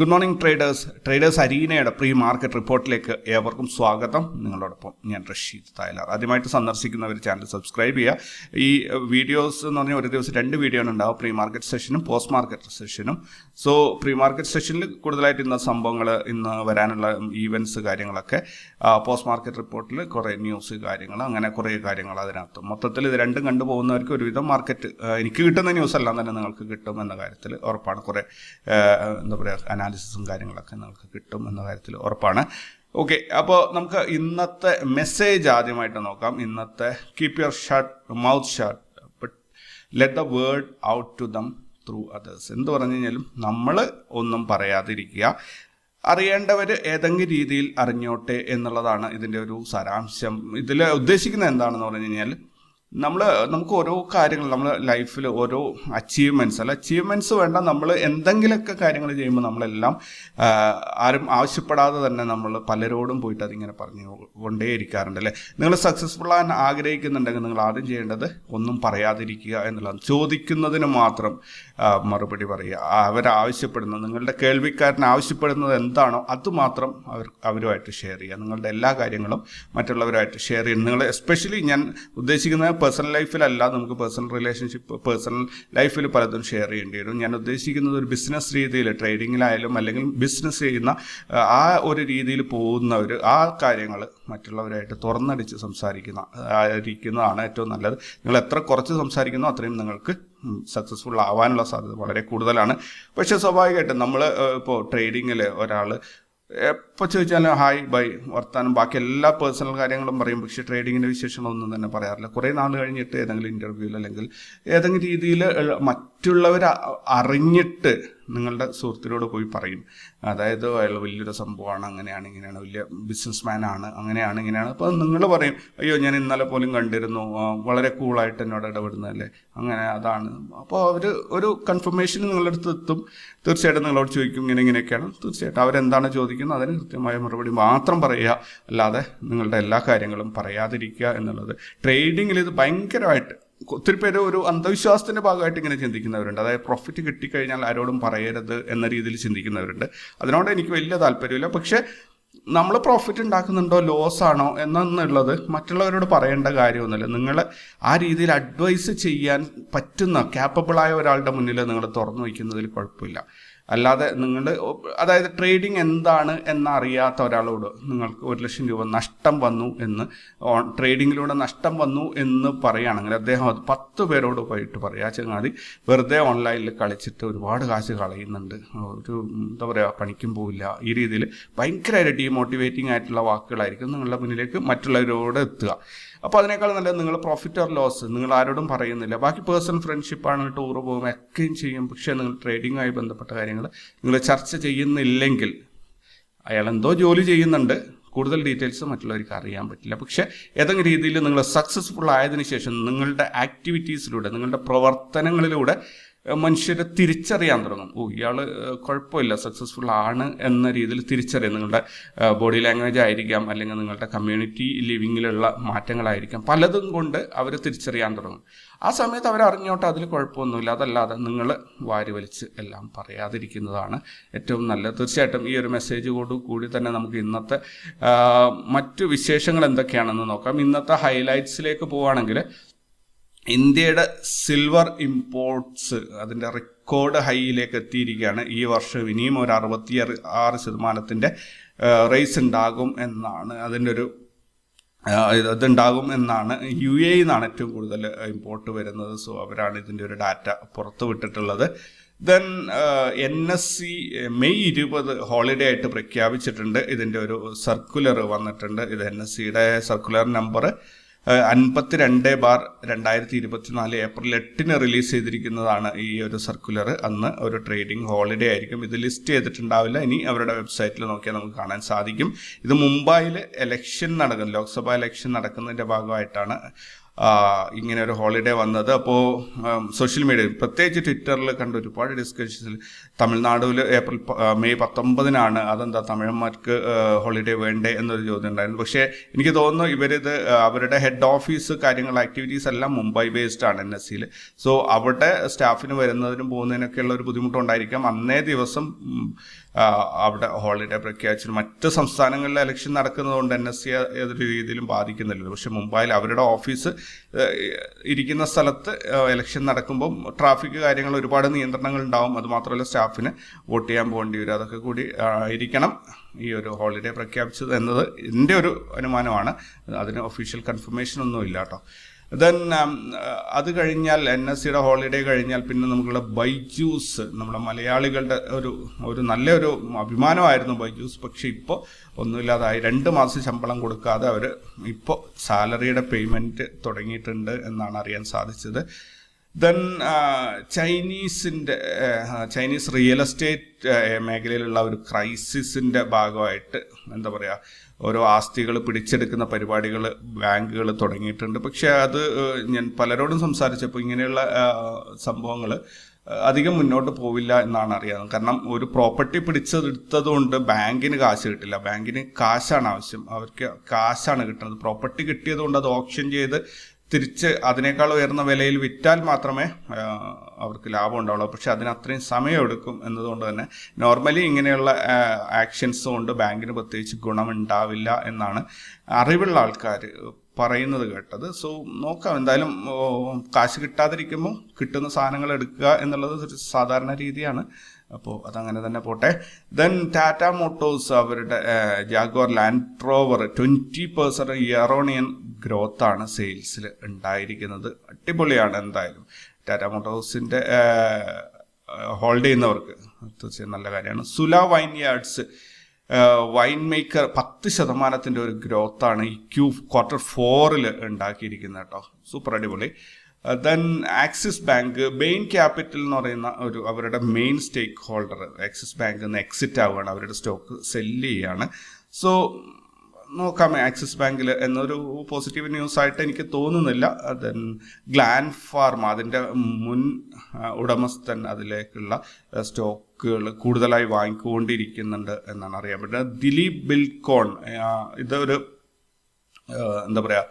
Good morning traders traders അരീനയുടെ pre market റിപ്പോർട്ടിലേക്ക് ഏവർക്കും സ്വാഗതം. നിങ്ങളോടൊപ്പം ഞാൻ റഷീദ് തായ്ലാർ. ആദ്യമായിട്ട് സന്ദർശിക്കുന്നവർ ചാനൽ സബ്സ്ക്രൈബ് ചെയ്യുക. ഈ വീഡിയോസ് എന്ന് പറഞ്ഞാൽ ഒരു ദിവസം രണ്ട് വീഡിയോ ഉണ്ടാവും പ്രീ മാർക്കറ്റ് സെഷനും പോസ്റ്റ് മാർക്കറ്റ് സെഷനും. സോ പ്രീ മാർക്കറ്റ് സെഷനിൽ കൂടുതലായിട്ട് ഇന്ന സംഭവങ്ങൾ ഇന്ന് വരാനുള്ള ഈവന്റ്സ് കാര്യങ്ങളൊക്കെ പോസ്റ്റ് മാർക്കറ്റ് റിപ്പോർട്ടിൽ കുറേ ന്യൂസ് കാര്യങ്ങൾ അങ്ങനെ കുറേ കാര്യങ്ങൾ അതിനകത്ത്. മൊത്തത്തിൽ ഇത് രണ്ടും കണ്ടുപോകുന്നവർക്ക് ഒരുവിധം മാർക്കറ്റ് എനിക്ക് കിട്ടുന്ന ന്യൂസ് എല്ലാം തന്നെ നിങ്ങൾക്ക് കിട്ടും എന്ന കാര്യത്തിൽ ഉറപ്പാണ്. കുറേ എന്താ പറയുക അനാലിസിസും കാര്യങ്ങളൊക്കെ നിങ്ങൾക്ക് കിട്ടും എന്ന കാര്യത്തിൽ ഉറപ്പാണ്. ഓക്കെ അപ്പോൾ നമുക്ക് ഇന്നത്തെ മെസ്സേജ് ആദ്യമായിട്ട് നോക്കാം. ഇന്നത്തെ keep your shut mouth shut but let the word out to them through others എന്ത് പറഞ്ഞു കഴിഞ്ഞാലും നമ്മൾ ഒന്നും പറയാതിരിക്കുക. അറിയേണ്ടവർ ഏതെങ്കിലും രീതിയിൽ അറിഞ്ഞോട്ടെ എന്നുള്ളതാണ് ഇതിന്റെ ഒരു സാരാംശം. ഇതിൽ ഉദ്ദേശിക്കുന്നത് എന്താണെന്ന് പറഞ്ഞു കഴിഞ്ഞാൽ നമ്മൾ നമുക്ക് ഓരോ കാര്യങ്ങൾ നമ്മൾ ലൈഫിൽ ഓരോ അച്ചീവ്മെന്റ്സ് അല്ല അച്ചീവ്മെന്റ്സ് വേണ്ട നമ്മൾ എന്തെങ്കിലുമൊക്കെ കാര്യങ്ങൾ ചെയ്യുമ്പോൾ നമ്മളെല്ലാം ആരും ആവശ്യപ്പെടാതെ തന്നെ നമ്മൾ പലരോടും പോയിട്ട് അതിങ്ങനെ പറഞ്ഞു കൊണ്ടേയിരിക്കാറുണ്ട് അല്ലേ? നിങ്ങൾ സക്സസ്ഫുൾ ആകാൻ ആഗ്രഹിക്കുന്നുണ്ടെങ്കിൽ നിങ്ങൾ ആദ്യം ചെയ്യേണ്ടത് ഒന്നും പറയാതിരിക്കുക എന്നുള്ളതാണ്. ചോദിക്കുന്നതിന് മാത്രം മറുപടി പറയുക. അവരാവശ്യപ്പെടുന്നത് നിങ്ങളുടെ കേൾവിക്കാരൻ ആവശ്യപ്പെടുന്നത് എന്താണോ അത് മാത്രം അവർ അവരുമായിട്ട് ഷെയർ ചെയ്യുക. നിങ്ങളുടെ എല്ലാ കാര്യങ്ങളും മറ്റുള്ളവരുമായിട്ട് ഷെയർ ചെയ്യുക. നിങ്ങൾ എസ്പെഷ്യലി ഞാൻ ഉദ്ദേശിക്കുന്നത് പേഴ്സണൽ ലൈഫിലല്ല നമുക്ക് പേഴ്സണൽ റിലേഷൻഷിപ്പ് പേഴ്സണൽ ലൈഫിൽ പലതും ഷെയർ ചെയ്യേണ്ടി വരും. ഞാൻ ഉദ്ദേശിക്കുന്നത് ഒരു ബിസിനസ് രീതിയിൽ ട്രേഡിങ്ങിലായാലും അല്ലെങ്കിൽ ബിസിനസ് ചെയ്യുന്ന ആ, ഒരു രീതിയിൽ പോകുന്നവർ ആ കാര്യങ്ങൾ മറ്റുള്ളവരായിട്ട് തുറന്നടിച്ച് സംസാരിക്കുന്ന ആയിരിക്കുന്നതാണ് ഏറ്റവും നല്ലത്. നിങ്ങൾ എത്ര കുറച്ച് സംസാരിക്കുന്നോ അത്രയും നിങ്ങൾക്ക് സക്സസ്ഫുൾ ആവാനുള്ള സാധ്യത വളരെ കൂടുതലാണ്. പക്ഷേ സ്വാഭാവികമായിട്ടും നമ്മൾ ഇപ്പോൾ ട്രേഡിങ്ങിൽ ഒരാൾ എപ്പോൾ ചോദിച്ചാലും ഹായ് ബൈ വർത്താനം ബാക്കി എല്ലാ പേഴ്സണൽ കാര്യങ്ങളും പറയും. പക്ഷേ ട്രേഡിങ്ങിന്റെ വിശേഷങ്ങളൊന്നും തന്നെ പറയാറില്ല. കുറേ നാൾ കഴിഞ്ഞിട്ട് ഏതെങ്കിലും ഇന്റർവ്യൂവിൽ അല്ലെങ്കിൽ ഏതെങ്കിലും രീതിയിൽ മറ്റുള്ളവർ അറിഞ്ഞിട്ട് നിങ്ങളുടെ സുഹൃത്തിനോട് പോയി പറയും. അതായത് അയാൾ വലിയൊരു സംഭവമാണ് അങ്ങനെയാണ് ഇങ്ങനെയാണ് വലിയ ബിസിനസ്മാൻ ആണ് അങ്ങനെയാണ് ഇങ്ങനെയാണ്. അപ്പോൾ നിങ്ങൾ പറയും അയ്യോ ഞാൻ ഇന്നലെ പോലും കണ്ടിരുന്നു. വളരെ കൂളായിട്ട് എന്നോട് ഇടപെടുന്നതല്ലേ? അങ്ങനെ അതാണ്. അപ്പോൾ അവർ ഒരു കൺഫർമേഷൻ നിങ്ങളുടെ അടുത്ത് എത്തും. തീർച്ചയായിട്ടും നിങ്ങളോട് ചോദിക്കും ഇങ്ങനെ ഇങ്ങനെയൊക്കെയാണ്. തീർച്ചയായിട്ടും അവരെന്താണ് ചോദിക്കുന്നത്? അതിന് കൃത്യമായ മറുപടി മാത്രം പറയുക. അല്ലാതെ നിങ്ങളുടെ എല്ലാ കാര്യങ്ങളും പറയാതിരിക്കുക എന്നുള്ളത്. ട്രേഡിങ്ങിൽ ഇത് ഭയങ്കരമായിട്ട് ഒത്തിരി പേര് ഒരു അന്ധവിശ്വാസത്തിന്റെ ഭാഗമായിട്ട് ഇങ്ങനെ ചിന്തിക്കുന്നവരുണ്ട്. അതായത് പ്രോഫിറ്റ് കിട്ടിക്കഴിഞ്ഞാൽ ആരോടും പറയരുത് എന്ന രീതിയിൽ ചിന്തിക്കുന്നവരുണ്ട്. അതിനോട് എനിക്ക് വലിയ താല്പര്യമില്ല. പക്ഷേ നമ്മൾ പ്രോഫിറ്റ് ഉണ്ടാക്കുന്നുണ്ടോ ലോസ് ആണോ എന്നുള്ളത് മറ്റുള്ളവരോട് പറയേണ്ട കാര്യമൊന്നുമില്ല. നിങ്ങൾ ആ രീതിയിൽ അഡ്വൈസ് ചെയ്യാൻ പറ്റുന്ന ക്യാപ്പബിളായ ഒരാളുടെ മുന്നിൽ നിങ്ങൾ തുറന്നു വയ്ക്കുന്നതിൽ കുഴപ്പമില്ല. അല്ലാതെ നിങ്ങൾ അതായത് ട്രേഡിംഗ് എന്താണ് എന്നറിയാത്ത ഒരാളോട് നിങ്ങൾക്ക് ഒരു ലക്ഷം രൂപ നഷ്ടം വന്നു എന്ന് ട്രേഡിങ്ങിലൂടെ നഷ്ടം വന്നു എന്ന് പറയുകയാണെങ്കിൽ അദ്ദേഹം അത് പത്ത് പേരോട് പോയിട്ട് പറയാ. ചങ്ങാതി വെറുതെ ഓൺലൈനിൽ കളിച്ചിട്ട് ഒരുപാട് കാശ് കളയുന്നുണ്ട്. ഒരു എന്താ പറയുക പണിക്കും പോവില്ല. ഈ രീതിയിൽ ഭയങ്കരമായിട്ട് ഡീമോട്ടിവേറ്റിംഗ് ആയിട്ടുള്ള വാക്കുകളായിരിക്കും നിങ്ങളുടെ മുന്നിലേക്ക് മറ്റുള്ളവരോട് എത്തുക. അപ്പോൾ അതിനേക്കാൾ നല്ലത് നിങ്ങൾ പ്രോഫിറ്റ് ഓർ ലോസ് നിങ്ങൾ ആരോടും പറയുന്നില്ല. ബാക്കി പേഴ്സണൽ ഫ്രണ്ട്ഷിപ്പാണ് ടൂർ പോകും ഒക്കെയും ചെയ്യും. പക്ഷേ നിങ്ങൾ ട്രേഡിങ്ങുമായി ബന്ധപ്പെട്ട കാര്യങ്ങൾ നിങ്ങൾ ചർച്ച ചെയ്യുന്നില്ലെങ്കിൽ അയാൾ എന്തോ ജോലി ചെയ്യുന്നുണ്ട്. കൂടുതൽ ഡീറ്റെയിൽസ് മറ്റുള്ളവർക്ക് അറിയാൻ പറ്റില്ല. പക്ഷേ ഏതെങ്കിലും രീതിയിൽ നിങ്ങൾ സക്സസ്ഫുൾ ആയതിനു ശേഷം നിങ്ങളുടെ ആക്ടിവിറ്റീസിലൂടെ നിങ്ങളുടെ പ്രവർത്തനങ്ങളിലൂടെ മനുഷ്യരെ തിരിച്ചറിയാൻ തുടങ്ങും. ഓ ഇയാൾ കുഴപ്പമില്ല സക്സസ്ഫുൾ ആണ് എന്ന രീതിയിൽ തിരിച്ചറിയാം. നിങ്ങളുടെ ബോഡി ലാംഗ്വേജ് ആയിരിക്കാം അല്ലെങ്കിൽ നിങ്ങളുടെ കമ്മ്യൂണിറ്റി ലിവിങ്ങിലുള്ള മാറ്റങ്ങളായിരിക്കാം. പലതും കൊണ്ട് അവർ തിരിച്ചറിയാൻ തുടങ്ങും. ആ സമയത്ത് അവർ അറിഞ്ഞോട്ടെ അതിൽ കുഴപ്പമൊന്നുമില്ല. അതല്ലാതെ നിങ്ങൾ വാരി വലിച്ച് എല്ലാം പറയാതിരിക്കുന്നതാണ് ഏറ്റവും നല്ലത്. തീർച്ചയായിട്ടും ഈ ഒരു മെസ്സേജ് കൂടി തന്നെ നമുക്ക് ഇന്നത്തെ മറ്റു വിശേഷങ്ങൾ എന്തൊക്കെയാണെന്ന് നോക്കാം. ഇന്നത്തെ ഹൈലൈറ്റ്സിലേക്ക് പോവുകയാണെങ്കിൽ ഇന്ത്യയുടെ സിൽവർ ഇമ്പോർട്ട്സ് അതിന്റെ റെക്കോർഡ് ഹൈയിലേക്ക് എത്തിയിരിക്കുകയാണ്. ഈ വർഷം ഇനിയും ഒരു അറുപത്തി ആറ് ശതമാനത്തിന്റെ റേസ് ഉണ്ടാകും എന്നാണ്. അതിന്റെ ഒരു ഇതുണ്ടാകും എന്നാണ്. യു എ നിന്നാണ് ഏറ്റവും കൂടുതൽ ഇമ്പോർട്ട് വരുന്നത്. സോ അവരാണ് ഇതിന്റെ ഒരു ഡാറ്റ പുറത്തു വിട്ടിട്ടുള്ളത്. Then N S C May ഇരുപത് ഹോളിഡേ ആയിട്ട് പ്രഖ്യാപിച്ചിട്ടുണ്ട്. ഇതിന്റെ ഒരു സർക്കുലർ വന്നിട്ടുണ്ട്. ഇത് എൻ എസ് സിയുടെ സർക്കുലർ നമ്പർ അൻപത്തിരണ്ട് ബാർ രണ്ടായിരത്തി ഇരുപത്തിനാല് ഏപ്രിൽ എട്ടിന് റിലീസ് ചെയ്തിരിക്കുന്നതാണ് ഈ ഒരു സർക്കുലർ. അന്ന് ഒരു ട്രേഡിംഗ് ഹോളിഡേ ആയിരിക്കും. ഇത് ലിസ്റ്റ് ചെയ്തിട്ടുണ്ടാവില്ല. ഇനി അവരുടെ വെബ്സൈറ്റിൽ നോക്കിയാൽ നമുക്ക് കാണാൻ സാധിക്കും. ഇത് മുംബൈയിൽ എലക്ഷൻ നടക്കും ലോക്സഭാ എലക്ഷൻ നടക്കുന്നതിന്റെ ഭാഗമായിട്ടാണ് ഇങ്ങനെ ഒരു ഹോളിഡേ വന്നത്. അപ്പോൾ സോഷ്യൽ മീഡിയയിൽ പ്രത്യേകിച്ച് ട്വിറ്ററിൽ കണ്ട ഒരുപാട് ഡിസ്കഷൻസിൽ തമിഴ്നാടുവിൽ ഏപ്രിൽ മെയ് പത്തൊമ്പതിനാണ് അതെന്താ തമിഴന്മാർക്ക് ഹോളിഡേ വേണ്ടേ എന്നൊരു ചോദ്യം ഉണ്ടായിരുന്നു. പക്ഷേ എനിക്ക് തോന്നുന്നു ഇവരിത് അവരുടെ ഹെഡ് ഓഫീസ് കാര്യങ്ങൾ ആക്ടിവിറ്റീസ് എല്ലാം മുംബൈ ബേസ്ഡ് ആണ് എൻ എസ് സിയിൽ സോ അവിടെ സ്റ്റാഫിന് വരുന്നതിനും പോകുന്നതിനൊക്കെയുള്ള ഒരു ബുദ്ധിമുട്ടുണ്ടായിരിക്കാം. അന്നേ ദിവസം അവിടെ ഹോളിഡേ പ്രഖ്യാപിച്ചു മറ്റ് സംസ്ഥാനങ്ങളിലെ ഇലക്ഷൻ നടക്കുന്നതുകൊണ്ട് എൻ എസ് സി ഏതൊരു രീതിയിലും ബാധിക്കുന്നില്ലല്ലോ. പക്ഷെ മുംബൈയിൽ അവരുടെ ഓഫീസ് ഇരിക്കുന്ന സ്ഥലത്ത് ഇലക്ഷൻ നടക്കുമ്പോൾ ട്രാഫിക് കാര്യങ്ങൾ ഒരുപാട് നിയന്ത്രണങ്ങൾ ഉണ്ടാവും. അതുമാത്രമല്ല സ്റ്റാഫിന് വോട്ട് ചെയ്യാൻ പോകേണ്ടി വരും. അതൊക്കെ കൂടി ഇരിക്കണം. ഈ ഒരു ഹോളിഡേ പ്രഖ്യാപിച്ചത് എന്നത് എന്റെ ഒരു അനുമാനമാണ്. അതിന് ഒഫീഷ്യൽ കൺഫർമേഷൻ ഒന്നും ഇല്ല കേട്ടോ. ദെൻ അത് കഴിഞ്ഞാൽ എൻ എസ് സിയുടെ ഹോളിഡേ കഴിഞ്ഞാൽ പിന്നെ നമുക്കുള്ള ബൈജൂസ് നമ്മുടെ മലയാളികളുടെ ഒരു ഒരു നല്ലൊരു അഭിമാനമായിരുന്നു ബൈജൂസ് പക്ഷേ ഇപ്പോൾ ഒന്നുമില്ലാതായി. രണ്ട് മാസം ശമ്പളം കൊടുക്കാതെ അവർ ഇപ്പോൾ സാലറിയുടെ പേയ്മെന്റ് തുടങ്ങിയിട്ടുണ്ട് എന്നാണ് അറിയാൻ സാധിച്ചത്. ദെൻ ചൈനീസിന്റെ ചൈനീസ് റിയൽ എസ്റ്റേറ്റ് മേഖലയിലുള്ള ഒരു ക്രൈസിസിന്റെ ഭാഗമായിട്ട് എന്താ പറയുക ഓരോ ആസ്തികൾ പിടിച്ചെടുക്കുന്ന പരിപാടികൾ ബാങ്കുകൾ തുടങ്ങിയിട്ടുണ്ട്. പക്ഷേ അത് ഞാൻ പലരോടും സംസാരിച്ചപ്പോൾ ഇങ്ങനെയുള്ള സംഭവങ്ങൾ അധികം മുന്നോട്ട് പോവില്ല എന്നാണ് അറിയാവുന്നത്. കാരണം ഒരു പ്രോപ്പർട്ടി പിടിച്ചെടുത്തത് കൊണ്ട് ബാങ്കിന് കാശ് കിട്ടില്ല. ബാങ്കിന് കാശാണ് ആവശ്യം. അവർക്ക് കാശാണ് കിട്ടുന്നത്. പ്രോപ്പർട്ടി കിട്ടിയത് കൊണ്ട് അത് ഓപ്ഷൻ ചെയ്ത് തിരിച്ച് അതിനേക്കാൾ ഉയർന്ന വിലയിൽ വിറ്റാൽ മാത്രമേ അവർക്ക് ലാഭം ഉണ്ടാവുള്ളൂ. പക്ഷേ അതിന് അത്രയും സമയമെടുക്കും എന്നതുകൊണ്ട് തന്നെ നോർമലി ഇങ്ങനെയുള്ള ആക്ഷൻസ് കൊണ്ട് ബാങ്കിന് പ്രത്യേകിച്ച് ഗുണമുണ്ടാവില്ല എന്നാണ് അറിവുള്ള ആൾക്കാർ പറയുന്നത് കേട്ടത്. സോ നോക്കാം. എന്തായാലും കാശ് കിട്ടാതിരിക്കുമ്പോൾ കിട്ടുന്ന സാധനങ്ങൾ എടുക്കുക എന്നുള്ളത് ഒരു സാധാരണ രീതിയാണ്. അപ്പോൾ അതങ്ങനെ തന്നെ പോട്ടെ. ദെൻ ടാറ്റ മോട്ടോഴ്സ് അവരുടെ Jaguar Land Rover twenty percent ഇയറോണിയൻ ഗ്രോത്താണ് സെയിൽസിൽ ഉണ്ടായിരിക്കുന്നത്. അടിപൊളിയാണ് എന്തായാലും. ടാറ്റ മോട്ടോഴ്സിന്റെ ഹോൾഡ് ചെയ്യുന്നവർക്ക് തീർച്ചയായും നല്ല കാര്യമാണ്. Sula vineyards wine maker പത്ത് ശതമാനത്തിന്റെ ഒരു ഗ്രോത്താണ് ഈ ക്യൂ ക്വാർട്ടർ ഫോറിൽ ഉണ്ടാക്കിയിരിക്കുന്നത് കേട്ടോ. സൂപ്പർ അടിപൊളി. Then Axis Bank Main Capital എന്ന് പറയുന്ന ഒരു അവരുടെ main stake holder Axis Bank നിന്ന് എക്സിറ്റ് ആവുകയാണ് അവരുടെ സ്റ്റോക്ക് സെല്ല് ചെയ്യുകയാണ് സോ നോക്കാം ആക്സിസ് ബാങ്കിൽ എന്നൊരു പോസിറ്റീവ് ന്യൂസ് ആയിട്ട് എനിക്ക് തോന്നുന്നില്ല. ദെൻ ഗ്ലാൻ ഫാർമ അതിന്റെ മുൻ ഉടമസ്ഥൻ അതിലേക്കുള്ള സ്റ്റോക്കുകൾ കൂടുതലായി വാങ്ങിക്കൊണ്ടിരിക്കുന്നുണ്ട് എന്നാണ് അറിയാൻ പറ്റുന്നത്. ദിലീപ് ബിൽകോൺ ഇതൊരു എന്താ പറയുക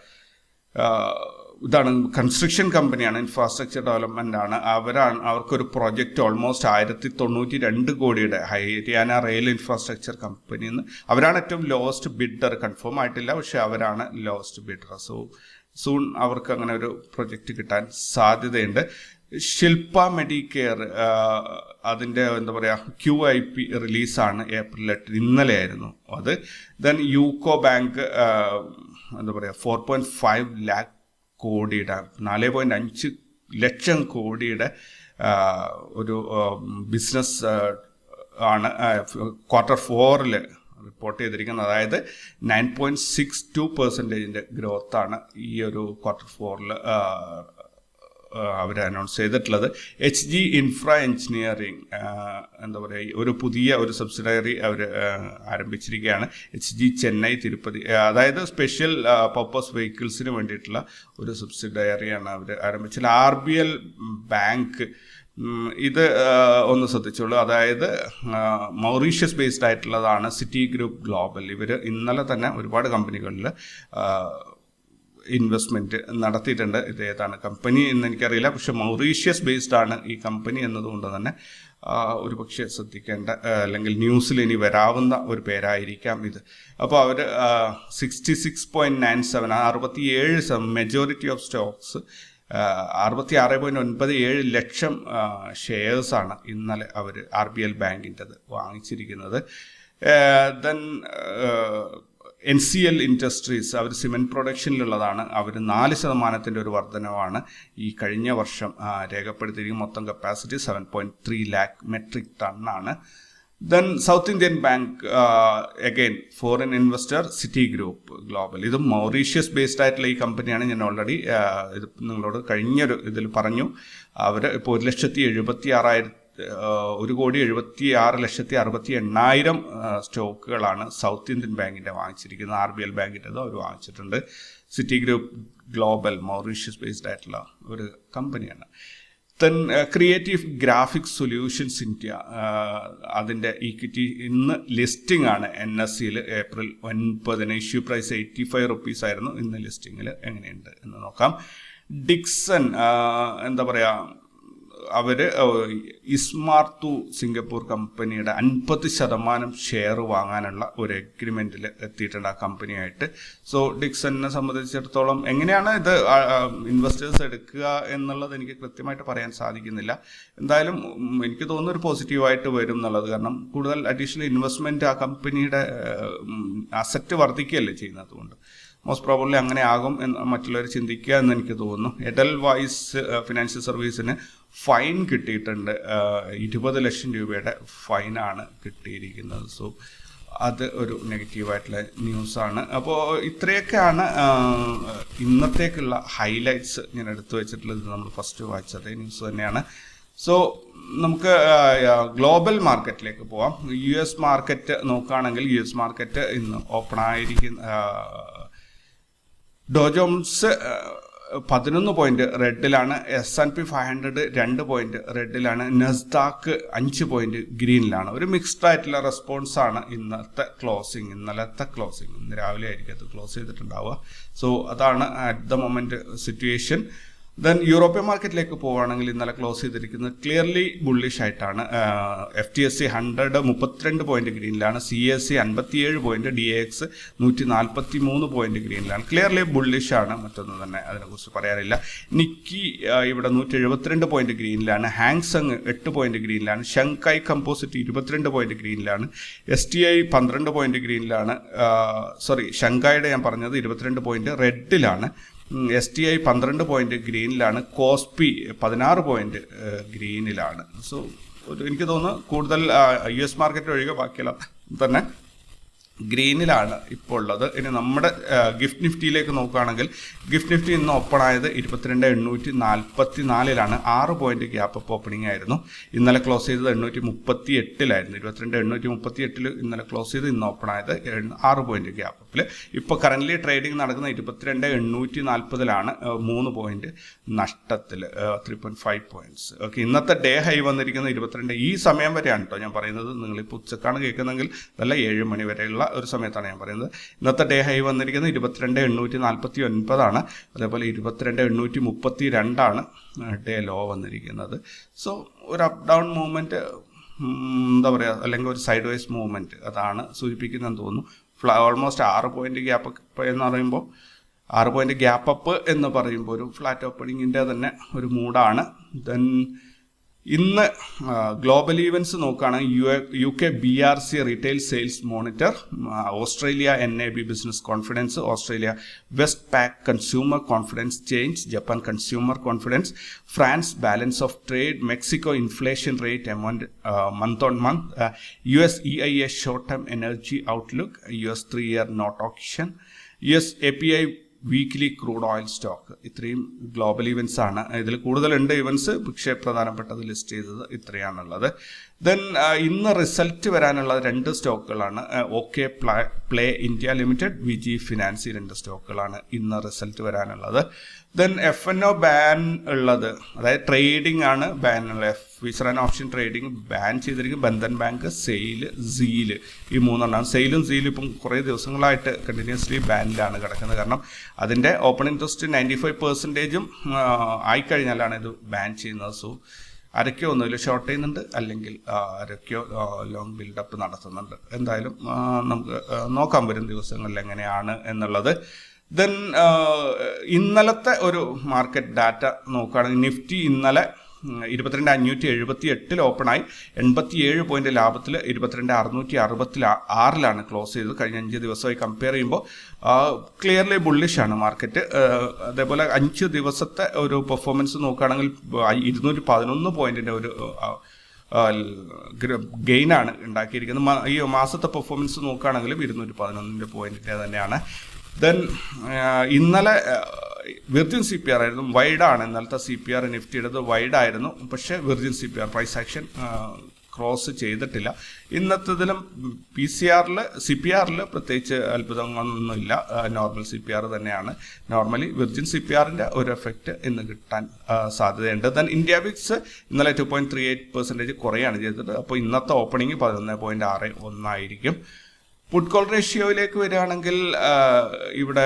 ഇതാണ് കൺസ്ട്രക്ഷൻ കമ്പനിയാണ് ഇൻഫ്രാസ്ട്രക്ചർ ഡെവലപ്മെന്റ് ആണ്. അവരാണ് അവർക്കൊരു പ്രോജക്റ്റ് ഓൾമോസ്റ്റ് ആയിരത്തി തൊണ്ണൂറ്റി രണ്ട് കോടിയുടെ ഹരിയാന റെയിൽ ഇൻഫ്രാസ്ട്രക്ചർ കമ്പനിയിൽ നിന്ന് അവരാണ് ഏറ്റവും ലോവസ്റ്റ് ബിഡർ കൺഫേം ആയിട്ടില്ല പക്ഷെ അവരാണ് ലോവസ്റ്റ് ബിഡർ സോ സൂൺ അവർക്ക് അങ്ങനെ ഒരു പ്രൊജക്റ്റ് കിട്ടാൻ സാധ്യതയുണ്ട്. ശില്പ മെഡിക്കെയർ അതിന്റെ എന്താ പറയുക ക്യു ഐ പി റിലീസാണ് ഏപ്രിൽ എട്ട് ഇന്നലെ ആയിരുന്നു അത് ദെൻ യൂക്കോ ബാങ്ക് എന്താ പറയുക ഫോർ പോയിന്റ് ഫൈവ് ലാക്ക് കോടിയുടെ നാല് പോയിന്റ് അഞ്ച് ലക്ഷം കോടിയുടെ ഒരു ബിസിനസ് ആണ് ക്വാർട്ടർ ഫോറിൽ റിപ്പോർട്ട് ചെയ്തിരിക്കുന്നത്. അതായത് നയൻ പോയിന്റ് സിക്സ് ടു പെർസെന്റേജിന്റെ ഗ്രോത്താണ് ഈ ഒരു ക്വാർട്ടർ ഫോറിൽ അവർ അനൗൺസ് ചെയ്തിട്ടുള്ളത്. എച്ച് ജി ഇൻഫ്ര എഞ്ചിനീയറിംഗ് എന്താ പറയുക ഒരു പുതിയ ഒരു സബ്സിഡറി അവർ ആരംഭിച്ചിരിക്കുകയാണ്. എച്ച് ജി ചെന്നൈ തിരുപ്പതി അതായത് സ്പെഷ്യൽ പർപ്പസ് വെഹിക്കിൾസിന് വേണ്ടിയിട്ടുള്ള ഒരു സബ്സിഡറിയാണ് അവർ ആരംഭിച്ചത്. ആർ ബി എൽ ബാങ്ക് ഇത് ഒന്ന് ശ്രദ്ധിച്ചോളൂ. അതായത് മൗറീഷ്യസ് ബേസ്ഡ് ആയിട്ടുള്ളതാണ് സിറ്റി ഗ്രൂപ്പ് ഗ്ലോബൽ ഇവർ ഇന്നലെ തന്നെ ഒരുപാട് കമ്പനികളിൽ ഇൻവെസ്റ്റ്മെന്റ് നടത്തിയിട്ടുണ്ട്. ഇത് ഏതാണ് കമ്പനി എന്ന് എനിക്കറിയില്ല. പക്ഷെ മൗറീഷ്യസ് ബേസ്ഡ് ആണ് ഈ കമ്പനി എന്നതുകൊണ്ട് തന്നെ ഒരു പക്ഷേ ശ്രദ്ധിക്കേണ്ട അല്ലെങ്കിൽ ന്യൂസിൽ ഇനി വരാവുന്ന ഒരു പേരായിരിക്കാം ഇത്. അപ്പോൾ അവർ sixty six point nine seven അറുപത്തി ഏഴ് മെജോറിറ്റി ഓഫ് സ്റ്റോക്സ് അറുപത്തി ആറ് പോയിന്റ് ഒൻപത് ഏഴ് ലക്ഷം ഷെയർസാണ് ഇന്നലെ അവർ ആർ ബി എൽ ബാങ്കിന്റെത് വാങ്ങിച്ചിരിക്കുന്നത്. Then N C L Industries അവർ സിമെന്റ് പ്രൊഡക്ഷനിലുള്ളതാണ് അവർ നാല് ശതമാനത്തിന്റെ ഒരു വർധനവാണ് ഈ കഴിഞ്ഞ വർഷം രേഖപ്പെടുത്തിയിരിക്കും മൊത്തം capacity seven point three lakh metric ടണ്ണാണ് then South Indian Bank again foreign investor Citi Group Global ഇത് മൗറീഷ്യസ് ബേസ്ഡ് ആയിട്ടുള്ള ഈ കമ്പനിയാണ് ഞാൻ ഓൾറെഡി ഇത് നിങ്ങളോട് കഴിഞ്ഞൊരു ഇതിൽ പറഞ്ഞു. അവർ ഇപ്പോൾ ഒരു ലക്ഷത്തി എഴുപത്തി ആറായിരത്തി ഒരു കോടി എഴുപത്തി ആറ് ലക്ഷത്തി അറുപത്തി എണ്ണായിരം സ്റ്റോക്കുകളാണ് സൗത്ത് ഇന്ത്യൻ ബാങ്കിന്റെ വാങ്ങിച്ചിരിക്കുന്നത്. ആർ ബി എൽ ബാങ്കിന്റെത് അവർ വാങ്ങിച്ചിട്ടുണ്ട്. Citi Group Global Mauritius based ആയിട്ടുള്ള ഒരു കമ്പനിയാണ്. Then Creative Graphics Solutions India അതിന്റെ ഇക്വിറ്റി ഇന്ന് ലിസ്റ്റിംഗ് ആണ്. എൻ എസ് സിയിൽ ഏപ്രിൽ ഒൻപതിന് issue price eighty five rupees ആയിരുന്നു. ഇന്ന് ലിസ്റ്റിങ്ങിൽ എങ്ങനെയുണ്ട് എന്ന് നോക്കാം. ഡിക്സൺ എന്താ പറയുക അവർ ഇസ്മാർത്തു സിംഗപ്പൂർ കമ്പനിയുടെ അൻപത് ശതമാനം ഷെയർ വാങ്ങാനുള്ള ഒരു എഗ്രിമെന്റിൽ എത്തിയിട്ടുണ്ട് ആ കമ്പനിയായിട്ട്. സോ ഡിക്സനെ സംബന്ധിച്ചിടത്തോളം എങ്ങനെയാണ് ഇത് ഇൻവെസ്റ്റേഴ്സ് എടുക്കുക എന്നുള്ളത് എനിക്ക് കൃത്യമായിട്ട് പറയാൻ സാധിക്കുന്നില്ല. എന്തായാലും എനിക്ക് തോന്നുന്നു ഒരു പോസിറ്റീവായിട്ട് വരും എന്നുള്ളത്. കാരണം കൂടുതൽ അഡീഷണൽ ഇൻവെസ്റ്റ്മെന്റ് ആ കമ്പനിയുടെ അസറ്റ് വർദ്ധിക്കുകയല്ലേ ചെയ്യുന്നത് അതുകൊണ്ട് മോസ്റ്റ് പ്രോബ്ലി അങ്ങനെ ആകും എന്ന് മറ്റുള്ളവർ ചിന്തിക്കുക എന്ന് എനിക്ക് തോന്നുന്നു. എഡൽ വൈസ് ഫിനാൻഷ്യൽ സർവീസിന് ഫൈൻ കിട്ടിയിട്ടുണ്ട്. ഇരുപത് ലക്ഷം രൂപയുടെ ഫൈനാണ് കിട്ടിയിരിക്കുന്നത്. സോ അത് ഒരു നെഗറ്റീവായിട്ടുള്ള ന്യൂസാണ് അപ്പോൾ ഇത്രയൊക്കെയാണ് ആ, ഇന്നത്തേക്കുള്ള ഹൈലൈറ്റ്സ് ഞാൻ എടുത്തു വെച്ചിട്ടുള്ളത് നമ്മൾ ഫസ്റ്റ് വായിച്ചത് ന്യൂസ് തന്നെയാണ്. സോ നമുക്ക് ഗ്ലോബൽ മാർക്കറ്റിലേക്ക് പോവാം. യു എസ് മാർക്കറ്റ് നോക്കുകയാണെങ്കിൽ യു എസ് മാർക്കറ്റ് ഇന്ന് ഓപ്പൺ ആയിരിക്കുന്ന ആ, ഡോജോൺസ് പതിനൊന്ന് point റെഡിലാണ് S and P five hundred രണ്ട് പോയിന്റ് റെഡിലാണ് നെസ്ഡാക്ക് അഞ്ച് പോയിന്റ് ഗ്രീനിലാണ്. ഒരു മിക്സ്ഡ് ആയിട്ടുള്ള റെസ്പോൺസ് ആണ് ഇന്നത്തെ ക്ലോസിങ് ഇന്നലത്തെ ക്ലോസിങ് ഇന്ന് രാവിലെ ആയിരിക്കും അത് ക്ലോസ് ചെയ്തിട്ടുണ്ടാവുക. സോ അതാണ് at the moment situation then European മാർക്കറ്റിലേക്ക് പോവുകയാണെങ്കിൽ ഇന്നലെ ക്ലോസ് ചെയ്തിരിക്കുന്നത് ക്ലിയർലി ബുള്ളിഷ് ആയിട്ടാണ്. F T S C hundred മുപ്പത്തിരണ്ട് പോയിന്റ് ഗ്രീനിലാണ്. സി എസ് സി അൻപത്തിയേഴ് പോയിന്റ് ഡി എ എക്സ് നൂറ്റി നാൽപ്പത്തി മൂന്ന് പോയിന്റ് ഗ്രീനിലാണ്. ക്ലിയർലി ബുള്ളിഷ് ആണ്. മറ്റൊന്നും തന്നെ അതിനെക്കുറിച്ച് പറയാറില്ല നിക്കി ഇവിടെ നൂറ്റി എഴുപത്തിരണ്ട് പോയിന്റ് ഗ്രീനിലാണ് ഹാങ്സങ് എട്ട് പോയിന്റ് ഗ്രീനിലാണ്. ഷങ്കായ് കമ്പോസിറ്റ് ഇരുപത്തിരണ്ട് പോയിന്റ് ഗ്രീനിലാണ്. എസ് ടി ഐ പന്ത്രണ്ട് പോയിന്റ് ഗ്രീനിലാണ്. സോറി ഷങ്കായുടെ ഞാൻ പറഞ്ഞത് ഇരുപത്തിരണ്ട് പോയിന്റ് റെഡിലാണ് എസ് ടി ഐ പന്ത്രണ്ട് പോയിന്റ് ഗ്രീനിലാണ് കോസ്പി പതിനാറ് പോയിന്റ് ഗ്രീനിലാണ്. സോ എനിക്ക് തോന്നുന്നു കൂടുതൽ യു എസ് മാർക്കറ്റ് ഒഴികെ ബാക്കിയെല്ലാം തന്നെ ഗ്രീനിലാണ് ഇപ്പോൾ ഉള്ളത്. ഇനി നമ്മുടെ ഗിഫ്റ്റ് നിഫ്റ്റിയിലേക്ക് നോക്കുകയാണെങ്കിൽ ഗിഫ്റ്റ് നിഫ്റ്റി ഇന്ന് ഓപ്പൺ ആയത് ഇരുപത്തിരണ്ട് എണ്ണൂറ്റി നാൽപ്പത്തി നാലിലാണ് ആറ് പോയിന്റ് ഗ്യാപ്പ് അപ്പ് ഓപ്പണിംഗ് ആയിരുന്നു. ഇന്നലെ ക്ലോസ് ചെയ്തത് എണ്ണൂറ്റി മുപ്പത്തി എട്ടിലായിരുന്നു ഇരുപത്തിരണ്ട് എണ്ണൂറ്റി മുപ്പത്തി എട്ടിൽ ഇന്നലെ ക്ലോസ് ചെയ്ത് ഇന്ന് ഓപ്പൺ ആയത് ആറ് പോയിന്റ് ഗ്യാപ്പ് അപ്പിൽ ഇപ്പോൾ കറന്റ്ലി ട്രേഡിംഗ് നടക്കുന്ന ഇരുപത്തിരണ്ട് എണ്ണൂറ്റി നാൽപ്പതിലാണ് മൂന്ന് പോയിന്റ് നഷ്ടത്തിൽ three point five points okay ഇന്നത്തെ ഡേ ഹൈ വന്നിരിക്കുന്ന ഇരുപത്തിരണ്ട്. ഈ സമയം വരെയാണ് കേട്ടോ ഞാൻ പറയുന്നത്. നിങ്ങളിപ്പോൾ ഉച്ചക്കാണ് കേൾക്കുന്നതെങ്കിൽ അതല്ല ഏഴ് മണി വരെയുള്ള ഒരു സമയത്താണ് ഞാൻ പറയുന്നത്. ഇന്നത്തെ ഡേ ഹൈ വന്നിരിക്കുന്നത് ഇരുപത്തിരണ്ട് എണ്ണൂറ്റി നാൽപ്പത്തി ഒൻപതാണ് അതേപോലെ ഇരുപത്തിരണ്ട് എണ്ണൂറ്റി മുപ്പത്തി രണ്ടാണ് ഡേ ലോ വന്നിരിക്കുന്നത്. സോ ഒരു അപ്പ് ഡൗൺ മൂവ്മെന്റ് എന്താ പറയുക അല്ലെങ്കിൽ ഒരു സൈഡ് വൈസ് മൂവ്മെന്റ് അതാണ് സൂചിപ്പിക്കുന്നതെന്ന് തോന്നുന്നു. ഓൾമോസ്റ്റ് ആറ് പോയിന്റ് ഗ്യാപ്പ് എന്ന് പറയുമ്പോൾ ആറ് പോയിന്റ് ഗ്യാപ്പ് അപ്പ് എന്ന് പറയുമ്പോൾ ഒരു ഫ്ലാറ്റ് ഓപ്പണിങ്ങിന്റെ തന്നെ ഒരു മൂഡാണ് ദെൻ ഇന്ന് ഗ്ലോബൽ ഈവൻസ് നോക്കുകയാണെങ്കിൽ U U K B R C retail sales monitor Australia N A B business confidence Australia Westpac consumer confidence change Japan consumer confidence France balance of trade Mexico inflation rate amount month on month U S E I S short term energy outlook U S three year note auction U S A P I weekly crude oil stock ഇത്രയും global events ആണ്. ഇതിൽ കൂടുതലുണ്ട് events പക്ഷേ പ്രധാനപ്പെട്ടത് list ചെയ്തത് ഇത്രയാണുള്ളത്. Then ഇന്ന് result വരാനുള്ള രണ്ട് സ്റ്റോക്കുകളാണ് Okay Play India Limited V G ഫിനാൻസി രണ്ട് സ്റ്റോക്കുകളാണ് ഇന്ന് റിസൾട്ട് വരാനുള്ളത്. Then F N O ban ഉള്ളത് അതായത് ട്രേഡിംഗ് ആണ് ബാൻ ഉള്ളത്. Future and option trading ban ചെയ്തിരിക്കും ബന്ധൻ ബാങ്ക് സെയിൽ സീൽ ഈ മൂന്നെണ്ണം. സെയിലും സീലും ഇപ്പം കുറേ ദിവസങ്ങളായിട്ട് കണ്ടിന്യൂസ്ലി ബാനിലാണ് കിടക്കുന്നത്. കാരണം അതിന്റെ ഓപ്പൺ ഇൻട്രസ്റ്റ് നയന്റി ഫൈവ് പെർസെന്റേജും ആയിക്കഴിഞ്ഞാലാണ് ഇത് ബാൻ ചെയ്യുന്നത്. സോ ആരൊക്കെയോ ഒന്നുമില്ല. ഷോർട്ട് ചെയ്യുന്നുണ്ട്. അല്ലെങ്കിൽ അരക്കോ ലോങ് ബിൽഡപ്പ് നടത്തുന്നുണ്ട്. എന്തായാലും നമുക്ക് നോക്കാൻ വരും ദിവസങ്ങളിൽ എങ്ങനെയാണ് എന്നുള്ളത്. ദെൻ ഇന്നലത്തെ ഒരു മാർക്കറ്റ് ഡാറ്റ നോക്കുകയാണെങ്കിൽ നിഫ്റ്റി ഇന്നലെ ഇരുപത്തിരണ്ട് അഞ്ഞൂറ്റി എഴുപത്തി എട്ടിൽ ഓപ്പണായി. എൺപത്തി ഏഴ് പോയിന്റ് ലാഭത്തിൽ ഇരുപത്തിരണ്ട് അറുന്നൂറ്റി അറുപത്തി ആറിലാണ് ക്ലോസ് ചെയ്തത്. കഴിഞ്ഞ അഞ്ച് ദിവസമായി കമ്പയർ ചെയ്യുമ്പോൾ ക്ലിയർലി ബുള്ളിഷ് ആണ് മാർക്കറ്റ് അതേപോലെ അഞ്ച് ദിവസത്തെ ഒരു പെർഫോമൻസ് നോക്കുകയാണെങ്കിൽ ഇരുന്നൂറ്റി പതിനൊന്ന് പോയിന്റിന്റെ ഒരു ഗെയിനാണ് ഉണ്ടാക്കിയിരിക്കുന്നത്. ഈ മാസത്തെ പെർഫോമൻസ് നോക്കുകയാണെങ്കിലും ഇരുന്നൂറ്റി പതിനൊന്നിന്റെ പോയിന്റിന്റെ തന്നെയാണ്. ദെൻ ഇന്നലെ വിർജിൻ സി പി ആർ ആയിരുന്നു. വൈഡാണ് ഇന്നലത്തെ സി പി ആർ നിഫ്റ്റിയുടേത് വൈഡായിരുന്നു പക്ഷേ virgin C P R price action cross ചെയ്തിട്ടില്ല. ഇന്നത്തതിലും പി സി ആറിൽ സി പി ആറിൽ പ്രത്യേകിച്ച് അത്ഭുതങ്ങളൊന്നുമില്ല. നോർമൽ സി പി ആർ തന്നെയാണ്. നോർമലി വിർജിൻ സി പി ആറിന്റെ ഒരു എഫക്റ്റ് ഇന്ന് കിട്ടാൻ സാധ്യതയുണ്ട്. ദെൻ ഇന്ത്യ വിക്സ് ഇന്നലെ two point three eight percentage കുറയാണ് ചെയ്തത്. അപ്പോൾ ഇന്നത്തെ ഓപ്പണിംഗ് പതിനൊന്ന് പോയിന്റ് ആറ് ഒന്നായിരിക്കും പുട്ട് കോൾ റേഷ്യോയിലേക്ക് വരികയാണെങ്കിൽ ഇവിടെ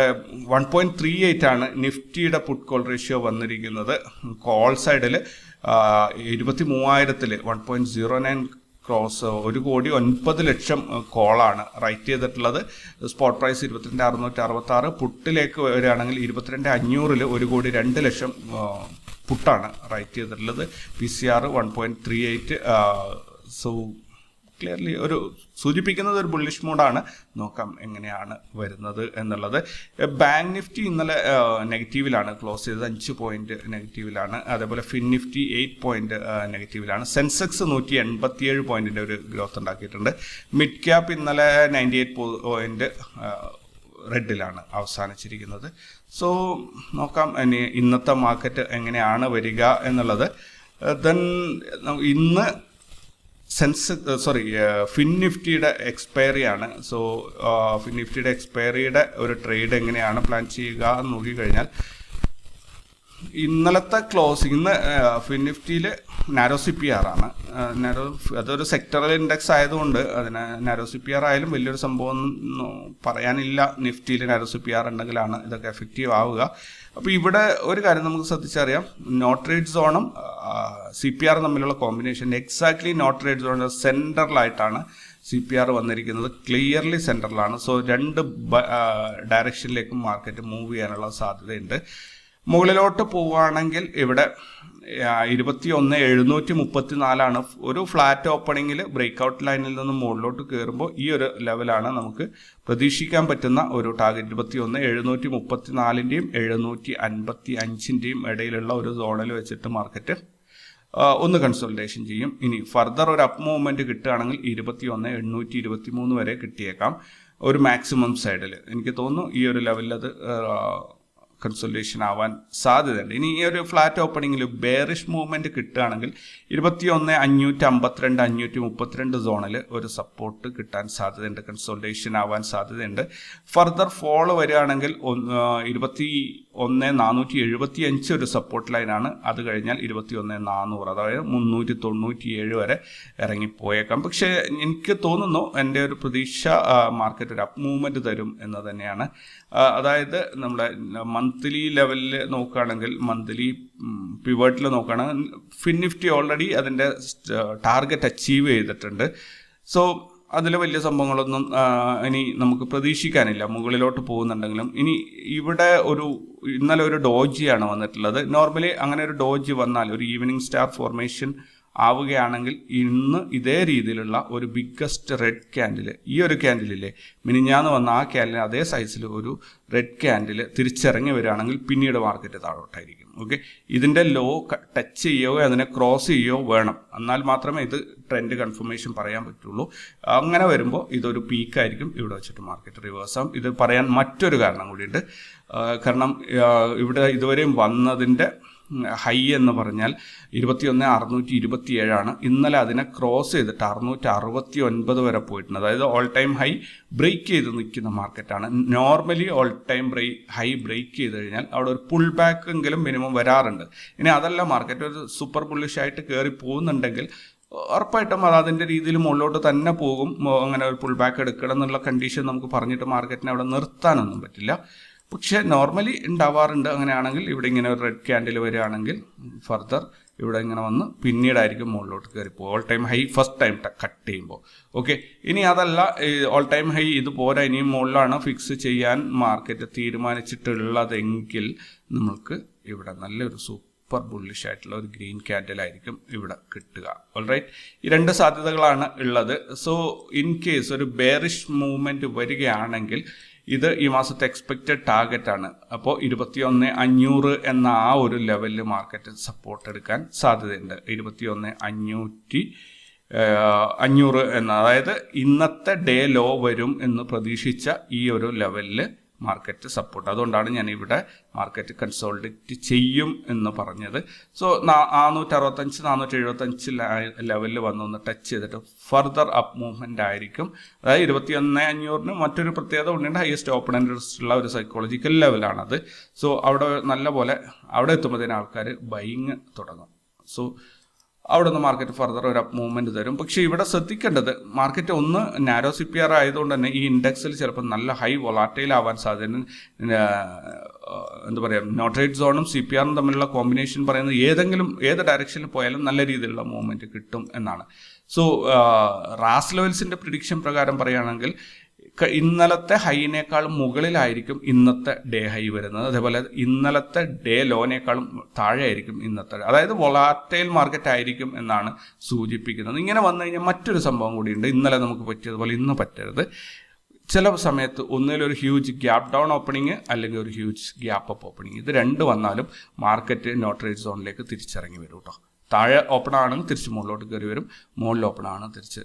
വൺ പോയിന്റ് ത്രീ എയ്റ്റ് ആണ് നിഫ്റ്റിയുടെ പുട്ട് കോൾ റേഷ്യോ വന്നിരിക്കുന്നത്. കോൾ സൈഡിൽ ഇരുപത്തി മൂവായിരത്തിൽ one point zero nine crores ഒരു കോടി ഒൻപത് ലക്ഷം കോളാണ് റൈറ്റ് ചെയ്തിട്ടുള്ളത്. സ്പോട്ട് പ്രൈസ് ഇരുപത്തിരണ്ട് അറുന്നൂറ്റി അറുപത്തി ആറ് പുട്ടിലേക്ക് വരികയാണെങ്കിൽ ഇരുപത്തിരണ്ട് അഞ്ഞൂറിൽ ഒരു കോടി രണ്ട് ലക്ഷം പുട്ടാണ് റൈറ്റ് ചെയ്തിട്ടുള്ളത്. P C R one point three eight so clearly ഒരു സൂചിപ്പിക്കുന്നത് ഒരു ബുള്ളിഷ് മൂഡാണ് നോക്കാം എങ്ങനെയാണ് വരുന്നത് എന്നുള്ളത്. ബാങ്ക് നിഫ്റ്റി ഇന്നലെ നെഗറ്റീവിലാണ് ക്ലോസ് ചെയ്തത് അഞ്ച് പോയിന്റ് നെഗറ്റീവിലാണ് അതേപോലെ ഫിൻ നിഫ്റ്റി എയ്റ്റ് പോയിന്റ് നെഗറ്റീവിലാണ് സെൻസെക്സ് നൂറ്റി എൺപത്തിയേഴ് പോയിന്റിന്റെ ഒരു ഗ്രോത്ത് ഉണ്ടാക്കിയിട്ടുണ്ട്. മിഡ് ക്യാപ്പ് ഇന്നലെ നയന്റി എയ്റ്റ് പോയിന്റ് റെഡിലാണ് അവസാനിച്ചിരിക്കുന്നത്. സോ നോക്കാം ഇനി ഇന്നത്തെ മാർക്കറ്റ് എങ്ങനെയാണ് വരിക എന്നുള്ളത്. ദെൻ ഇന്ന് സെൻസ് സോറി ഫിൻ നിഫ്റ്റിയുടെ എക്സ്പയറി ആണ്. സോ ഫിൻ നിഫ്റ്റിയുടെ എക്സ്പയറിയുടെ ഒരു ട്രേഡ് എങ്ങനെയാണ് പ്ലാൻ ചെയ്യുക എന്ന് നോക്കിക്കഴിഞ്ഞാൽ ഇന്നലത്തെ ക്ലോസിംഗ് ഇന്ന് ഫിൻ നിഫ്റ്റിയിൽ നാരോ സി പി ആർ ആണ്. നാരോ അതൊരു സെക്ടറൽ ഇൻഡെക്സ് ആയതുകൊണ്ട് അതിന് നാരോ സി പി ആർ ആയാലും വലിയൊരു സംഭവം പറയാനില്ല. നിഫ്റ്റിയിൽ നാരോ സി പി ആർ ഉണ്ടെങ്കിലാണ് ഇതൊക്കെ എഫക്റ്റീവ് ആവുക. അപ്പോൾ ഇവിടെ ഒരു കാര്യം നമുക്ക് ശ്രദ്ധിച്ചറിയാം. നോട്ട് റേറ്റ് സോണും സി പി ആർ തമ്മിലുള്ള കോമ്പിനേഷൻ എക്സാക്ട്ലി നോട്ട് റേറ്റ് സോണിന്റെ സെന്ററിലായിട്ടാണ് സി പി ആർ വന്നിരിക്കുന്നത്. ക്ലിയർലി സെന്ററിലാണ് സോ രണ്ട് ഡയറക്ഷനിലേക്കും മാർക്കറ്റ് മൂവ് ചെയ്യാനുള്ള സാധ്യതയുണ്ട്. മുകളിലോട്ട് പോവുകയാണെങ്കിൽ ഇവിടെ ഇരുപത്തി ഒന്ന് എഴുന്നൂറ്റി മുപ്പത്തി നാലാണ് ഒരു ഫ്ലാറ്റ് ഓപ്പണിങ്ങിൽ ബ്രേക്ക്ഔട്ട് ലൈനിൽ നിന്ന് മുകളിലോട്ട് കയറുമ്പോൾ ഈ ഒരു ലെവലാണ് നമുക്ക് പ്രതീക്ഷിക്കാൻ പറ്റുന്ന ഒരു ടാർഗറ്റ്. ഇരുപത്തി ഒന്ന് എഴുന്നൂറ്റി മുപ്പത്തി നാലിന്റെയും എഴുന്നൂറ്റി അൻപത്തി അഞ്ചിന്റെയും ഇടയിലുള്ള ഒരു സോണിൽ വെച്ചിട്ട് മാർക്കറ്റ് ഒന്ന് കൺസൾട്ടേഷൻ ചെയ്യും. ഇനി ഫർദർ ഒരു അപ്പ് മൂവ്മെന്റ് കിട്ടുകയാണെങ്കിൽ ഇരുപത്തി ഒന്ന് എണ്ണൂറ്റി ഇരുപത്തി മൂന്ന് വരെ കിട്ടിയേക്കാം. ഒരു മാക്സിമം സൈഡിൽ എനിക്ക് തോന്നുന്നു ഈ ഒരു ലെവലിൽ അത് കൺസൾട്ടേഷൻ ആവാൻ സാധ്യതയുണ്ട്. ഇനി ഈ ഒരു ഫ്ലാറ്റ് ഓപ്പണിങ്ങിൽ ബെയറിഷ് മൂവ്മെന്റ് കിട്ടുകയാണെങ്കിൽ ഇരുപത്തി ഒന്ന് അഞ്ഞൂറ്റി അമ്പത്തിരണ്ട് അഞ്ഞൂറ്റി മുപ്പത്തിരണ്ട് സോണിൽ ഒരു സപ്പോർട്ട് കിട്ടാൻ സാധ്യതയുണ്ട്. കൺസൾട്ടേഷൻ ആവാൻ സാധ്യതയുണ്ട്. ഫർദർ ഫോളോ വരികയാണെങ്കിൽ ഒന്ന്, ഇരുപത്തി ഒന്ന് നാനൂറ്റി എഴുപത്തി അഞ്ച് ഒരു സപ്പോർട്ട് ലൈനാണ് അത് കഴിഞ്ഞാൽ ഇരുപത്തി ഒന്ന് നാനൂറ് അതായത് മുന്നൂറ്റി തൊണ്ണൂറ്റി ഏഴ് വരെ ഇറങ്ങിപ്പോയേക്കാം. പക്ഷേ എനിക്ക് തോന്നുന്നു എന്റെ ഒരു പ്രതീക്ഷ മാർക്കറ്റ് ഒരു അപ്പ് മൂവ്മെന്റ് തരും എന്ന് തന്നെയാണ്. അതായത് നമ്മുടെ മന്ത്ലി ലെവലിൽ നോക്കുകയാണെങ്കിൽ മന്ത്ലി പിവേർട്ടിൽ നോക്കുകയാണെങ്കിൽ ഫിൻ നിഫ്റ്റി ഓൾറെഡി അതിന്റെ ടാർഗറ്റ് അച്ചീവ് ചെയ്തിട്ടുണ്ട്. സോ അതിൽ വലിയ സംഭവങ്ങളൊന്നും ഇനി നമുക്ക് പ്രതീക്ഷിക്കാനില്ല. മുകളിലോട്ട് പോകുന്നുണ്ടെങ്കിലും ഇനി ഇവിടെ ഒരു ഇന്നലെ ഒരു ഡോജിയാണ് വന്നിട്ടുള്ളത്. നോർമലി അങ്ങനെ ഒരു ഡോജി വന്നാൽ ഒരു ഈവനിങ് സ്റ്റാർ ഫോർമേഷൻ ആവുകയാണെങ്കിൽ ഇന്ന് ഇതേ രീതിയിലുള്ള ഒരു ബിഗ്ഗസ്റ്റ് റെഡ് ക്യാൻഡിൽ ഈ ഒരു ക്യാൻഡിലില്ലേ മിനിഞ്ഞാന്ന് വന്ന ആ ക്യാൻഡിൽ അതേ സൈസിൽ ഒരു റെഡ് ക്യാൻഡിൽ തിരിച്ചിറങ്ങി വരികയാണെങ്കിൽ പിന്നീട് മാർക്കറ്റ് താഴോട്ടായിരിക്കും. ഓക്കെ ഇതിന്റെ ലോ ടച്ച് ചെയ്യുകയോ അതിനെ ക്രോസ് ചെയ്യുകയോ വേണം. എന്നാൽ മാത്രമേ ഇത് ട്രെൻഡ് കൺഫർമേഷൻ പറയാൻ പറ്റുള്ളൂ. അങ്ങനെ വരുമ്പോൾ ഇതൊരു പീക്കായിരിക്കും ഇവിടെ വെച്ചിട്ട് മാർക്കറ്റ് റിവേഴ്സ് ആവും. ഇത് പറയാൻ മറ്റൊരു കാരണം കൂടിയുണ്ട്. കാരണം ഇവിടെ ഇതുവരെയും വന്നതിന്റെ ഹൈ എന്ന് പറഞ്ഞാൽ ഇരുപത്തിയൊന്ന് അറുന്നൂറ്റി ഇരുപത്തി ഏഴാണ് ഇന്നലെ അതിനെ ക്രോസ് ചെയ്തിട്ട് അറുന്നൂറ്റി അറുപത്തി ഒൻപത് വരെ പോയിട്ടുണ്ട്. അതായത് ഓൾ ടൈം ഹൈ ബ്രേക്ക് ചെയ്ത് നിൽക്കുന്ന മാർക്കറ്റാണ് നോർമലി ഓൾ ടൈം ബ്രേ ഹൈ ബ്രേക്ക് ചെയ്ത് കഴിഞ്ഞാൽ അവിടെ ഒരു പുൾ ബാക്ക് എങ്കിലും മിനിമം വരാറുണ്ട്. ഇനി അതല്ല മാർക്കറ്റ് ഒരു സൂപ്പർ ബുള്ളിഷ് ആയിട്ട് കയറി പോകുന്നുണ്ടെങ്കിൽ ഉറപ്പായിട്ടും അത് അതിന്റെ രീതിയിൽ മുകളിലോട്ട് തന്നെ പോകും. അങ്ങനെ ഒരു പുൾ ബാക്ക് എടുക്കണം എന്നുള്ള കണ്ടീഷൻ നമുക്ക് പറഞ്ഞിട്ട് മാർക്കറ്റിനെ അവിടെ നിർത്താനൊന്നും പറ്റില്ല. പക്ഷേ നോർമലി ഉണ്ടാവാറുണ്ട്. അങ്ങനെയാണെങ്കിൽ ഇവിടെ ഇങ്ങനെ ഒരു റെഡ് ക്യാൻഡിൽ വരികയാണെങ്കിൽ ഫർദർ ഇവിടെ ഇങ്ങനെ വന്ന് പിന്നീടായിരിക്കും മുകളിലോട്ട് കയറി പോകും. All time high first time cut ചെയ്യുമ്പോൾ. ഓക്കെ ഇനി അതല്ല ഓൾ ടൈം ഹൈ ഇത് പോരാ. ഇനിയും മുകളിലാണ് ഫിക്സ് ചെയ്യാൻ മാർക്കറ്റ് തീരുമാനിച്ചിട്ടുള്ളതെങ്കിൽ നമ്മൾക്ക് ഇവിടെ നല്ലൊരു സൂപ്പർ ബുള്ളിഷ് ആയിട്ടുള്ള ഒരു ഗ്രീൻ ക്യാൻഡിലായിരിക്കും ഇവിടെ കിട്ടുക. ഓൾറൈറ്റ് ഈ രണ്ട് സാധ്യതകളാണ് ഉള്ളത്. സോ ഇൻ കേസ് ഒരു ബെയറിഷ് മൂവ്മെന്റ് വരികയാണെങ്കിൽ ഇത് ഈ മാസത്തെ എക്സ്പെക്റ്റഡ് ടാർഗറ്റ് ആണ്. അപ്പോൾ ഇരുപത്തിയൊന്ന് അഞ്ഞൂറ് എന്ന ആ ഒരു ലെവലിൽ മാർക്കറ്റ് സപ്പോർട്ട് എടുക്കാൻ സാധ്യതയുണ്ട്. ഇരുപത്തിയൊന്ന് അഞ്ഞൂറ്റി അഞ്ഞൂറ് എന്ന അതായത് ഇന്നത്തെ ഡേ ലോ വരും എന്ന് പ്രതീക്ഷിച്ച ഈ ഒരു ലെവലിൽ മാർക്കറ്റ് സപ്പോർട്ട് അതുകൊണ്ടാണ് ഞാൻ ഇവിടെ മാർക്കറ്റ് കൺസോൾഡേറ്റ് ചെയ്യും എന്ന് പറഞ്ഞത്. സോ നാനൂറ്റി അറുപത്തഞ്ച് നാനൂറ്റി എഴുപത്തഞ്ച് ലെവലിൽ വന്ന് ഒന്ന് ടച്ച് ചെയ്തിട്ട് ഫർദർ അപ്പ് മൂവ്മെന്റ് ആയിരിക്കും. അതായത് ഇരുപത്തിയൊന്ന് അഞ്ഞൂറിന് മറ്റൊരു പ്രത്യേകത ഉണ്ട് ഹയസ്റ്റ് ഓപ്പൺ ഇൻട്രസ്റ്റ് ഉള്ള ഒരു സൈക്കോളജിക്കൽ ലെവലാണത് സോ അവിടെ നല്ല പോലെ അവിടെ എത്തുമ്പോഴത്തേന് ആൾക്കാർ ബൈങ് തുടങ്ങും. സോ അവിടെ നിന്ന് മാർക്കറ്റ് ഫർദർ ഒരു അപ്പ് മൂവ്മെന്റ് തരും. പക്ഷേ ഇവിടെ ശ്രദ്ധിക്കേണ്ടത് മാർക്കറ്റ് ഒന്ന് നാരോ സി പി ആർ ആയതുകൊണ്ട് തന്നെ ഈ ഇൻഡെക്സിൽ ചിലപ്പോൾ നല്ല ഹൈ വൊളാറ്റൈൽ ആവാൻ സാധ്യത എന്താ പറയുക നോട്രേറ്റ് സോണും സി പി ആറും തമ്മിലുള്ള കോമ്പിനേഷൻ പറയുന്നത് ഏതെങ്കിലും ഏത് ഡയറക്ഷനിൽ പോയാലും നല്ല രീതിയിലുള്ള മൂവ്മെന്റ് കിട്ടും എന്നാണ്. സോ റാസ് ലെവൽസിന്റെ പ്രിഡിക്ഷൻ പ്രകാരം പറയുകയാണെങ്കിൽ ഇന്നലത്തെ ഹൈനേക്കാളും മുകളിലായിരിക്കും ഇന്നത്തെ ഡേ ഹൈ വരുന്നത്. അതേപോലെ ഇന്നലത്തെ ഡേ ലോനേക്കാളും താഴെ ആയിരിക്കും ഇന്നത്തെ അതായത് വൊളാറ്റൈൽ മാർക്കറ്റ് ആയിരിക്കും എന്നാണ് സൂചിപ്പിക്കുന്നത്. ഇങ്ങനെ വന്നു കഴിഞ്ഞാൽ മറ്റൊരു സംഭവം കൂടിയുണ്ട്. ഇന്നലെ നമുക്ക് പറ്റിയതുപോലെ ഇന്ന് പറ്റരുത്. ചില സമയത്ത് ഒന്നിലൊരു ഹ്യൂജ് ഗ്യാപ്പ് ഡൗൺ ഓപ്പണിങ് അല്ലെങ്കിൽ ഒരു ഹ്യൂജ് ഗ്യാപ്പ് അപ്പ് ഓപ്പണിങ് ഇത് രണ്ട് വന്നാലും മാർക്കറ്റ് നോട്ടറേറ്റ് സോണിലേക്ക് തിരിച്ചിറങ്ങി വരും കേട്ടോ താഴെ ഓപ്പൺ ആണെങ്കിൽ തിരിച്ച് മുകളിലോട്ട് കയറി വരും. മുകളിൽ ഓപ്പൺ ആണ് തിരിച്ച്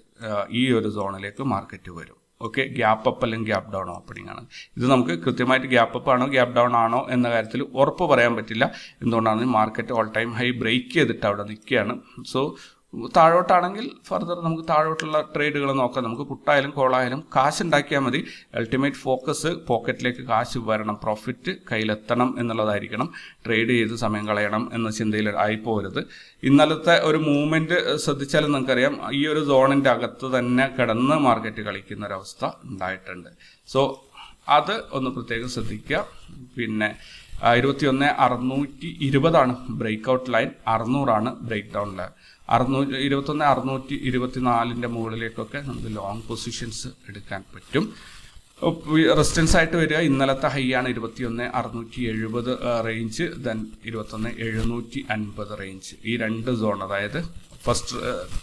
ഈ ഒരു സോണിലേക്ക് മാർക്കറ്റ് വരും. ഓക്കെ ഗ്യാപ്പ് അപ്പ് അല്ലെങ്കിൽ ഗ്യാപ്പ് ഡൗൺ ഓപ്പണിംഗ് ആണ് ഇത് നമുക്ക് കൃത്യമായിട്ട് ഗ്യാപ്പ് അപ്പ് ആണോ ഗ്യാപ്പ് ഡൗൺ ആണോ എന്ന കാര്യത്തിൽ ഉറപ്പ് പറയാൻ പറ്റില്ല. എന്തുകൊണ്ടാണ് market all time high break ചെയ്തിട്ട് അവിടെ നിൽക്കുകയാണ്. സോ താഴോട്ടാണെങ്കിൽ ഫർദർ നമുക്ക് താഴോട്ടുള്ള ട്രേഡുകൾ നോക്കാം. നമുക്ക് പുട്ടായാലും കോളായാലും കാശ് ഉണ്ടാക്കിയാൽ മതി. അൾട്ടിമേറ്റ് ഫോക്കസ് പോക്കറ്റിലേക്ക് കാശ് വരണം. പ്രോഫിറ്റ് കയ്യിലെത്തണം എന്നുള്ളതായിരിക്കണം. ട്രേഡ് ചെയ്ത് സമയം കളയണം എന്ന ചിന്തയിൽ ആയിപ്പോരുത് ഇന്നലത്തെ ഒരു മൂവ്മെന്റ് ശ്രദ്ധിച്ചാലും നിങ്ങൾക്കറിയാം ഈ ഒരു സോണിന്റെ അകത്ത് തന്നെ കിടന്ന് മാർക്കറ്റ് കളിക്കുന്ന ഒരവസ്ഥ ഉണ്ടായിട്ടുണ്ട്. സോ അത് ഒന്ന് പ്രത്യേകം ശ്രദ്ധിക്കുക. പിന്നെ ഇരുപത്തിയൊന്ന് അറുന്നൂറ്റി ഇരുപതാണ് ബ്രേക്ക് ഔട്ട് ലൈൻ അറുന്നൂറാണ് ബ്രേക്ക് ഡൗൺ ലൈൻ അറുന്നൂറ്റി ഇരുപത്തൊന്ന് അറുന്നൂറ്റി ഇരുപത്തിനാലിന്റെ മുകളിലേക്കൊക്കെ നമുക്ക് ലോങ് പൊസിഷൻസ് എടുക്കാൻ പറ്റും. റെസിസ്റ്റൻസ് ആയിട്ട് വരിക. ഇന്നലത്തെ ഹൈ ആണ് ഇരുപത്തിയൊന്ന് അറുന്നൂറ്റി എഴുപത് റേഞ്ച് ദെൻ ഇരുപത്തൊന്ന് എഴുന്നൂറ്റി അൻപത് റേഞ്ച് ഈ രണ്ട് സോൺ അതായത് ഫസ്റ്റ്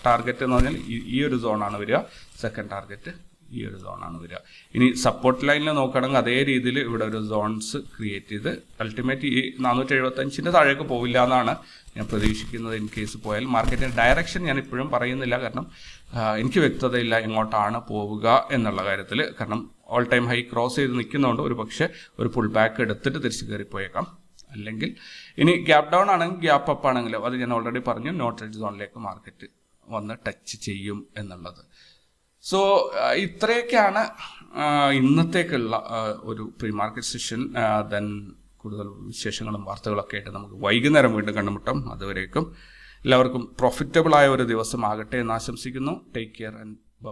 ടാർഗറ്റ് എന്ന് പറഞ്ഞാൽ ഈ- ഒരു സോണാണ് വരിക. സെക്കൻഡ് ടാർഗറ്റ് ഈ ഒരു സോണാണ് വരിക. ഇനി സപ്പോർട്ട് ലൈനിൽ നോക്കുകയാണെങ്കിൽ അതേ രീതിയിൽ ഇവിടെ ഒരു സോൺസ് ക്രിയേറ്റ് ചെയ്ത് അൾട്ടിമേറ്റ് ഈ നാനൂറ്റി എഴുപത്തഞ്ചിന്റെ താഴേക്ക് പോവില്ല എന്നാണ് ഞാൻ പ്രതീക്ഷിക്കുന്നത് ഇൻ കേസ് പോയാൽ. മാർക്കറ്റിന്റെ ഡയറക്ഷൻ ഞാൻ ഇപ്പോഴും പറയുന്നില്ല. കാരണം എനിക്ക് വ്യക്തതയില്ല എങ്ങോട്ടാണ് പോവുക എന്നുള്ള കാര്യത്തിൽ. കാരണം ഓൾ ടൈം ഹൈ ക്രോസ് ചെയ്ത് നിൽക്കുന്നതുകൊണ്ട് ഒരു പക്ഷേ ഒരു ഫുൾ ബാക്ക് എടുത്തിട്ട് തിരിച്ച് കയറിപ്പോയേക്കാം. അല്ലെങ്കിൽ ഇനി ഗ്യാപ്പ് ഡൗൺ ആണെങ്കിൽ ഗ്യാപ്പ് അപ്പ് ആണെങ്കിലും അത് ഞാൻ ഓൾറെഡി പറഞ്ഞു നോട്ട് റെഡ് സോണിലേക്ക് മാർക്കറ്റ് വന്ന് ടച്ച് ചെയ്യും എന്നുള്ളത്. സോ ഇത്രയൊക്കെയാണ് ഇന്നത്തേക്കുള്ള ഒരു പ്രീ മാർക്കറ്റ് സെഷൻ ദെൻ കൂടുതൽ വിശേഷങ്ങളും വാർത്തകളൊക്കെ ആയിട്ട് നമുക്ക് വൈകുന്നേരം വീണ്ടും കണ്ടുമുട്ടാം. അതുവരേക്കും എല്ലാവർക്കും പ്രോഫിറ്റബിൾ ആയ ഒരു ദിവസം ആകട്ടെ എന്ന് ആശംസിക്കുന്നു. Take care and by